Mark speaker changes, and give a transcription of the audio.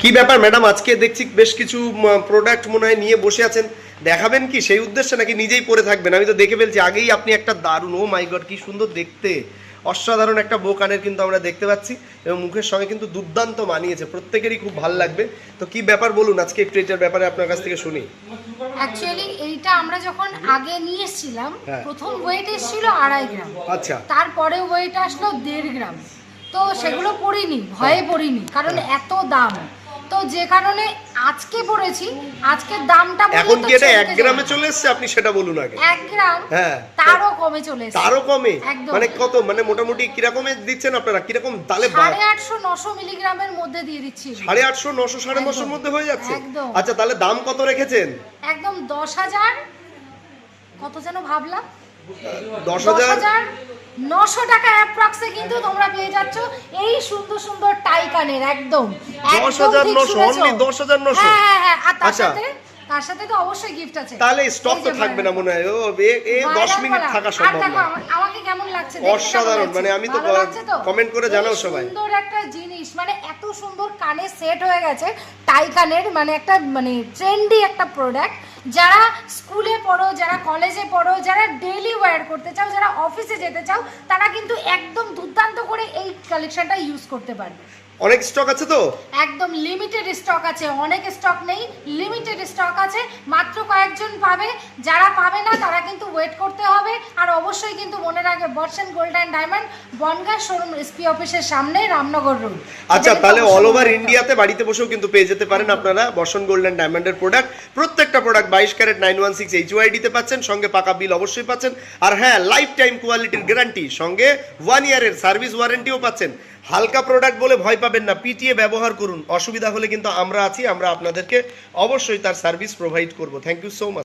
Speaker 1: কি ব্যাপার ম্যাডাম আজকে দেখছি বেশ কিছু প্রোডাক্ট মনে হয় নিয়ে বসে আছেন। দেখাবেন কি? সেই উদ্দেশ্যে নাকি নিজেই পরে থাকবেন? আমি তো দেখে ফেলছি আগেই আপনি একটা দারুণ ও মাই গড কি সুন্দর দেখতে। অসাধারণ একটা বোকানের কিন্তু আমরা দেখতে পাচ্ছি এবং মুখের সঙ্গে কিন্তু দুর্দান্ত মানিয়েছে। প্রত্যেকেরই খুব ভালো লাগবে। তো কি ব্যাপার বলুন আজকে একটু এটার ব্যাপারে আপনার কাছ থেকে শুনি।
Speaker 2: অ্যাকচুয়ালি এইটা আমরা যখন আগে নিয়ে এসেছিলাম
Speaker 1: হ্যাঁ।
Speaker 2: প্রথম ওয়েট এসেছিল আড়াই গ্রাম।
Speaker 1: আচ্ছা।
Speaker 2: তারপরে ওয়েট আসলো দেড় গ্রাম। তো সেগুলো পড়িনি ভয়ে পড়িনি কারণ
Speaker 1: হ্যাঁ।
Speaker 2: এত দাম। তো যে কারণে আজকে পড়েছি আজকে দামটা
Speaker 1: এখন কি এটা এক গ্রামে চলে এসছে? আপনি সেটা বলুন আগে।
Speaker 2: এক গ্রাম
Speaker 1: হ্যাঁ।
Speaker 2: তারও কমে চলে এসেছে।
Speaker 1: তারও কমে? মানে কত? মানে মোটামুটি কিরকমে দিচ্ছেন আপনারা? কীরকম তাহলে
Speaker 2: সাড়ে আটশো নশো মিলিগ্রামের মধ্যে দিয়ে দিচ্ছি।
Speaker 1: সাড়ে আটশো নশো সাড়ে নশোর মধ্যে হয়ে যাচ্ছে? আচ্ছা তাহলে দাম কত রেখেছেন?
Speaker 2: একদম দশ হাজার কত যেন ভাবলাম
Speaker 1: দশ হাজার
Speaker 2: নশো অ্যাপ্রক্সে কিন্তু তোমরা পেয়ে যাচ্ছ এই সুন্দর সুন্দর টাই কানের একদম
Speaker 1: দশ
Speaker 2: একদম
Speaker 1: হাজার
Speaker 2: ঠিক
Speaker 1: নশো,
Speaker 2: শুনেছো।
Speaker 1: only দশ হাজার নশো?
Speaker 2: হ্যাঁ হ্যাঁ হ্যাঁ আর তার
Speaker 1: আচ্ছা।
Speaker 2: সাথে তার সাথে তো অবশ্যই গিফট আছে
Speaker 1: তাহলে স্টক তো থাকবে না মনে হয় ও এ- এ দশ
Speaker 2: ভাইরাল
Speaker 1: মিনিট থাকা সম্ভব না
Speaker 2: আমা- আমাকে কেমন লাগছে
Speaker 1: অসাধারণ, মানে আমি তো
Speaker 2: তো?
Speaker 1: করে জানাও সবাই।
Speaker 2: সুন্দর একটা জিনিস মানে এত সুন্দর কানে সেট হয়ে গেছে টাই কানের মানে একটা মানে ট্রেন্ডি একটা প্রোডাক্ট যারা স্কুলে পড়ো, যারা কলেজে পড়ো, যারা ডেইলি ওয়ার করতে চাও, যারা অফিসে যেতে চাও, তারা কিন্তু একদম দুর্দান্ত করে এই কালেকশনটা ইউজ করতে পারবে।
Speaker 1: অনেক স্টক আছে তো?
Speaker 2: একদম লিমিটেড স্টক আছে। অনেক স্টক নেই লিমিটেড স্টক আছে। মাত্র কয়েকজন পাবে। যারা পাবে না তারা কিন্তু ওয়েট করতে হবে। আর অবশ্যই কিন্তু মনে রাখবে Barshan gold and diamond Bongaon showroom SP অফিসের সামনে রামনগর রোড
Speaker 1: আচ্ছা তাহলে অল ওভার ইন্ডিয়াতে বাড়িতে বসেও কিন্তু পেয়ে যেতে পারেন আপনারা বসন গোল্ডেন ডায়মন্ডের প্রোডাক্ট প্রত্যেকটা প্রোডাক্ট বাইশ carat nine one six H ওয়াইডিতে পাচ্ছেন সঙ্গে পাকা বিল অবশ্যই পাচ্ছেন। আর হ্যাঁ লাইফ টাইম কোয়ালিটির গ্যারান্টি সঙ্গে ওয়ান ইয়ারের সার্ভিস ওয়ারেন্টিও পাচ্ছেন। হালকা প্রোডাক্ট বলে ভয় পাবেন না। পিটিয়ে ব্যবহার করুন। অসুবিধা হলে কিন্তু আমরা আছি, আমরা আপনাদেরকে অবশ্যই তার সার্ভিস প্রোভাইড করব। Thank you so much